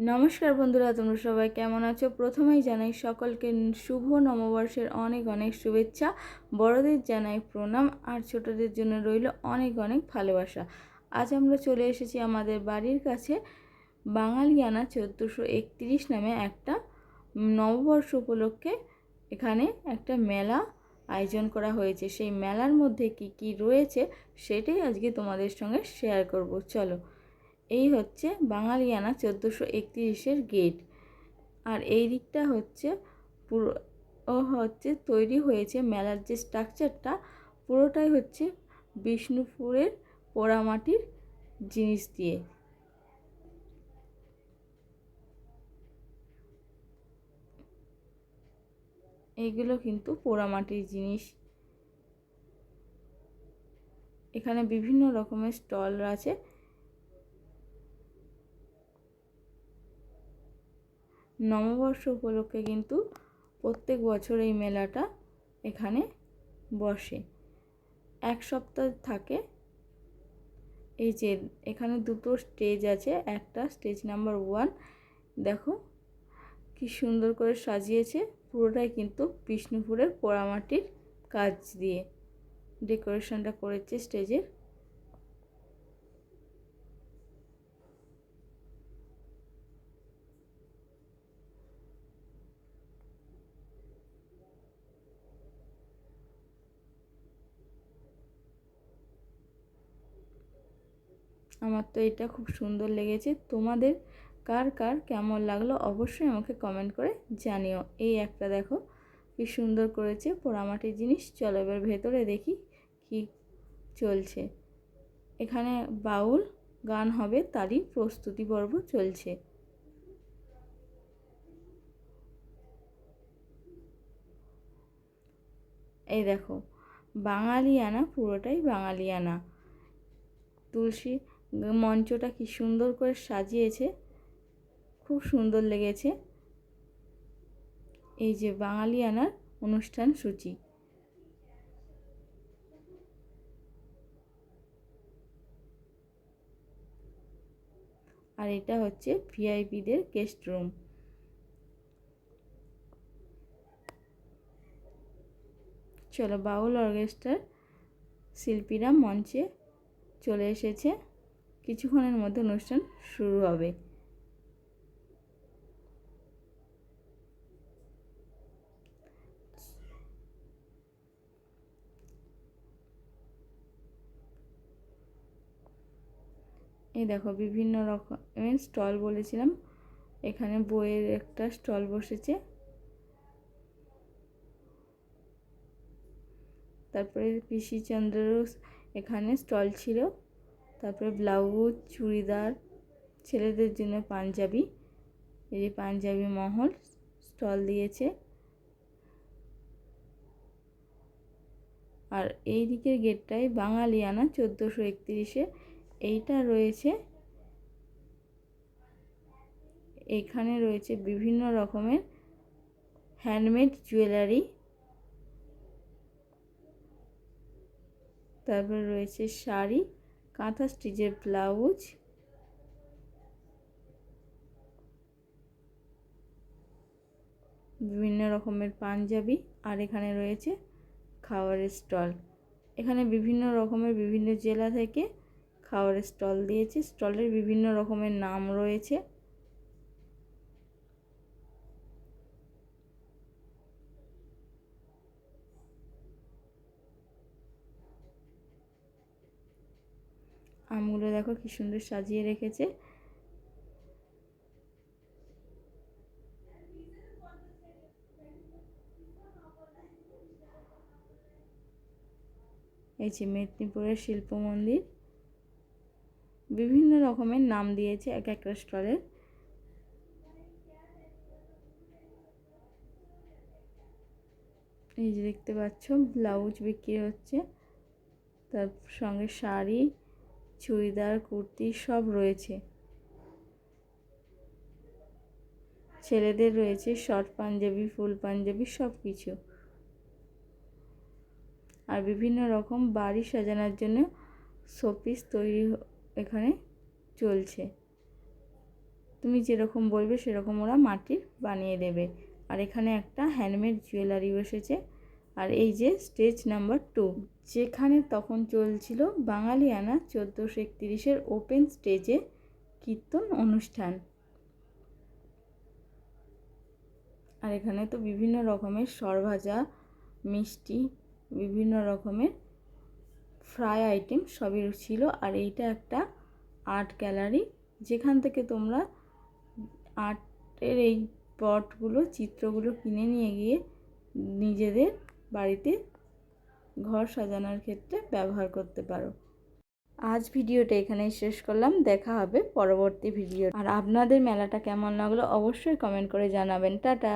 নমস্কার বন্ধুরা, তোমরা সবাই কেমন আছো? প্রথমেই জানাই সকলকে শুভ নববর্ষের অনেক অনেক শুভেচ্ছা। বড়দের জানাই প্রণাম আর ছোটদের জন্য রইল অনেক অনেক ভালোবাসা। আজ আমরা চলে এসেছি আমাদের বাড়ির কাছে বাঙালিয়ানা চোদ্দোশো একত্রিশ নামে একটা নববর্ষ উপলক্ষে এখানে একটা মেলা আয়োজন করা হয়েছে। সেই মেলার মধ্যে কি কি রয়েছে সেটাই আজকে তোমাদের সঙ্গে শেয়ার করব। চলো এই হচ্ছে বাঙালিয়ানা চোদ্দোশো একত্রিশের গেট আর এই দিকটা হচ্ছে পুরো, ও হচ্ছে তৈরি হয়েছে মেলার যে স্ট্রাকচারটা পুরোটাই হচ্ছে বিষ্ণুপুরের পোড়ামাটির জিনিস দিয়ে। এইগুলো কিন্তু পোড়ামাটির জিনিস। এখানে বিভিন্ন রকমের স্টল আছে। নববর্ষ উপলক্ষে কিন্তু প্রত্যেক বছর এই মেলাটা এখানে বসে। এক সপ্তাহ থাকে। এই যে এখানে দুটো স্টেজ আছে। একটা স্টেজ নাম্বার ওয়ান দেখো কি সুন্দর করে সাজিয়েছে। পুরোটাই কিন্তু বিষ্ণুপুরের পোড়ামাটির কাজ দিয়ে। ডেকোরেশনটা করেছে স্টেজের আমার তো এটা খুব সুন্দর লেগেছে। তোমাদের কার কার কেমন লাগল অবশ্যই আমাকে কমেন্ট করে জানিও। এই একটা দেখো কি সুন্দর করেছে পোড়ামাটির জিনিস। চলো এবার ভেতরে দেখি কি চলছে। এখানে বাউল গান হবে, তারই প্রস্তুতি পর্ব চলছে। এই দেখো, বাঙালিয়ানা, পুরোটাই বাঙালিয়ানা। তুলসী মঞ্চটা কি সুন্দর করে সাজিয়েছে। খুব সুন্দর লেগেছে। এই যে বাঙালিয়ানার অনুষ্ঠান সূচি। আর এটা হচ্ছে ভিআইপিদের গেস্ট রুম। চলো বাউল অর্কেস্ট্রার শিল্পীরা মঞ্চে চলে এসেছে। কিছুক্ষণের মধ্যে অনুষ্ঠান শুরু হবে। এই দেখো, বিভিন্ন রকমের স্টল বলেছিলাম। এখানে বইয়ের একটা স্টল বসেছে। তারপরে পিসিচন্দ্রেরও এখানে স্টল ছিল। তারপরে ব্লাউজ, চুড়িদার, ছেলেদের জন্য পাঞ্জাবি। এই যে পাঞ্জাবি মহল, স্টল দিয়েছে। আর এই দিকের গেটটায় বাঙালিয়ানা চোদ্দোশো একত্রিশে। এইটা রয়েছে, এখানে রয়েছে বিভিন্ন রকমের হ্যান্ডমেড জুয়েলারি তারপরে রয়েছে শাড়ি। কাঁথা স্টিচের ব্লাউজ। বিভিন্ন রকমের পাঞ্জাবি আর এখানে রয়েছে খাবারের স্টল। এখানে বিভিন্ন রকমের বিভিন্ন জেলা থেকে খাওয়ারের স্টল দিয়েছে। স্টলের বিভিন্ন রকমের নাম রয়েছে। আমগুলো দেখো কি সুন্দর সাজিয়ে রেখেছে। এই যে মেদিনীপুরের শিল্প মন্দির। বিভিন্ন রকমের নাম দিয়েছে এক একটা স্টলের এই যে দেখতে পাচ্ছ, ব্লাউজ বিক্রি হচ্ছে। তার সঙ্গে শাড়ি চুড়িদার, কুর্তি সব রয়েছে। ছেলেদের রয়েছে শর্ট পাঞ্জাবি ফুল পাঞ্জাবি সব কিছু আর বিভিন্ন রকম বাড়ি সাজানোর জন্য শোপিস তৈরি এখানে চলছে। তুমি যেরকম বলবে সেরকম ওরা মাটির বানিয়ে দেবে। আর এখানে একটা হ্যান্ডমেড জুয়েলারি বসেছে। আর এই যে স্টেজ নাম্বার টু যেখানে তখন চলছিল বাঙালিয়ানা চোদ্দোশো একতিরিশের ওপেন স্টেজে কীর্তন অনুষ্ঠান। আর এখানে তো বিভিন্ন রকমের সরভাজা, মিষ্টি, বিভিন্ন রকমের ফ্রাই আইটেম সবই ছিল। আর এইটা একটা আর্ট গ্যালারি যেখান থেকে তোমরা আর্টের এই পটগুলো চিত্রগুলো কিনে নিয়ে গিয়ে নিজেদের বাড়িতে ঘর সাজানোর ক্ষেত্রে ব্যবহার করতে পারো। আজ ভিডিওটা এখানেই শেষ করলাম। দেখা হবে পরবর্তী ভিডিও। আর আপনাদের মেলাটা কেমন লাগল অবশ্যই কমেন্ট করে জানাবেন। টাটা!